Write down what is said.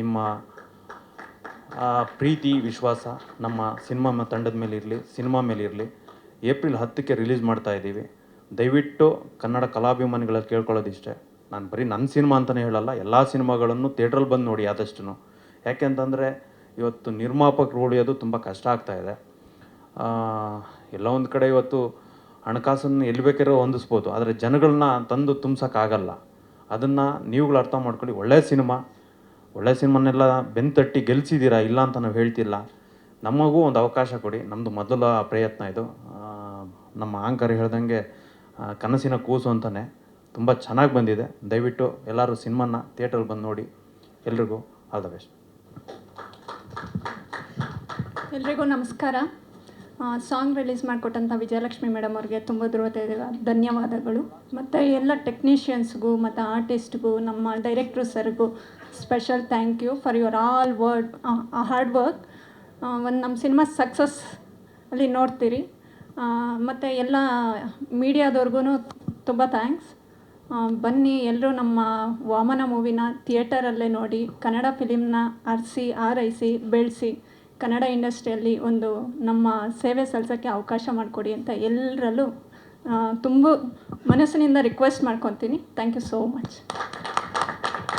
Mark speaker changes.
Speaker 1: ನಿಮ್ಮ ಪ್ರೀತಿ, ವಿಶ್ವಾಸ ನಮ್ಮ ಸಿನಿಮಾ ತಂಡದ ಮೇಲೆ ಇರಲಿ, ಸಿನಿಮಾ ಮೇಲೆ ಇರಲಿ, ಏಪ್ರಿಲ್ ಹತ್ತಕ್ಕೆ ರಿಲೀಸ್ ಮಾಡ್ತಾ ಇದ್ದೀವಿ. ದಯವಿಟ್ಟು ಕನ್ನಡ ಕಲಾಭಿಮಾನಿಗಳಲ್ಲಿ ಕೇಳ್ಕೊಳ್ಳೋದಿಷ್ಟೇ. ನಾನು ಬರೀ ನನ್ನ ಸಿನಿಮಾ ಅಂತಲೇ ಹೇಳಲ್ಲ, ಎಲ್ಲ ಸಿನಿಮಾಗಳನ್ನು ಥಿಯೇಟ್ರಲ್ಲಿ ಬಂದು ನೋಡಿ ಆದಷ್ಟು ಯಾಕೆಂತಂದರೆ ಇವತ್ತು ನಿರ್ಮಾಪಕರು ಉಳಿಯೋದು ತುಂಬ ಕಷ್ಟ ಆಗ್ತಾ ಇದೆ. ಎಲ್ಲ ಒಂದು ಕಡೆ ಇವತ್ತು ಹಣಕಾಸನ್ನು ಎಲ್ಲಿ ಬೇಕಾದ್ರೂ ಹೊಂದಿಸ್ಬೋದು, ಆದರೆ ಜನಗಳನ್ನ ತಂದು ತುಂಬ್ಸೋಕ್ಕಾಗಲ್ಲ. ಅದನ್ನು ನೀವುಗಳು ಅರ್ಥ ಮಾಡ್ಕೊಳ್ಳಿ ಒಳ್ಳೆಯ ಸಿನಿಮಾ ಒಳ್ಳೆಯ ಸಿನಿಮಾನೆಲ್ಲ ಬೆನ್ನು ತಟ್ಟಿ ಗೆಲ್ಸಿದ್ದೀರಾ ಇಲ್ಲ ಅಂತ ನಾವು ಹೇಳ್ತಿಲ್ಲ. ನಮಗೂ ಒಂದು ಅವಕಾಶ ಕೊಡಿ. ನಮ್ಮದು ಮೊದಲ ಪ್ರಯತ್ನ ಇದು. ನಮ್ಮ ಆಂಕರ್ ಹೇಳ್ದಂಗೆ ಕನಸಿನ ಕೂಸು ಅಂತಲೇ ತುಂಬ ಚೆನ್ನಾಗಿ ಬಂದಿದೆ. ದಯವಿಟ್ಟು ಎಲ್ಲರೂ ಸಿನಿಮಾನ ಥಿಯೇಟ್ರಲ್ಲಿ ಬಂದು ನೋಡಿ. ಎಲ್ರಿಗೂ ಆಲ್ ದ ಬೆಸ್ಟ್.
Speaker 2: ಎಲ್ರಿಗೂ ನಮಸ್ಕಾರ. ಸಾಂಗ್ ರಿಲೀಸ್ ಮಾಡಿಕೊಟ್ಟಂಥ ವಿಜಯಲಕ್ಷ್ಮಿ ಮೇಡಮ್ ಅವ್ರಿಗೆ ತುಂಬ ಧೃವತೆ ಧನ್ಯವಾದಗಳು. ಮತ್ತು ಎಲ್ಲ ಟೆಕ್ನಿಷಿಯನ್ಸ್ಗೂ ಮತ್ತು ಆರ್ಟಿಸ್ಟ್ಗೂ ನಮ್ಮ director ಸರ್ಗೂ special thank you for your all word hard work ಒಂದು ನಮ್ಮ ಸಿನಿಮಾ ಸಕ್ಸಸ್ ಅಲ್ಲಿ ನೋಡ್ತೀರಿ. ಮತ್ತು ಎಲ್ಲ ಮೀಡಿಯಾದವ್ರಿಗೂ ತುಂಬ ಥ್ಯಾಂಕ್ಸ್ ಬನ್ನಿ ಎಲ್ಲರೂ ನಮ್ಮ ವಾಮನ ಮೂವಿನ ಥಿಯೇಟರಲ್ಲೇ ನೋಡಿ, ಕನ್ನಡ ಫಿಲಿಮ್ನ ಅರಸಿ, ಆರೈಸಿ, ಬೆಳೆಸಿ. ಕನ್ನಡ ಇಂಡಸ್ಟ್ರಿಯಲ್ಲಿ ಒಂದು ನಮ್ಮ ಸೇವೆ ಸಲ್ಲಿಸೋಕ್ಕೆ ಅವಕಾಶ ಮಾಡಿಕೊಡಿ ಅಂತ ಎಲ್ಲರಲ್ಲೂ ತುಂಬ ಮನಸ್ಸಿನಿಂದ ರಿಕ್ವೆಸ್ಟ್ ಮಾಡ್ಕೊತೀನಿ. Thank you so much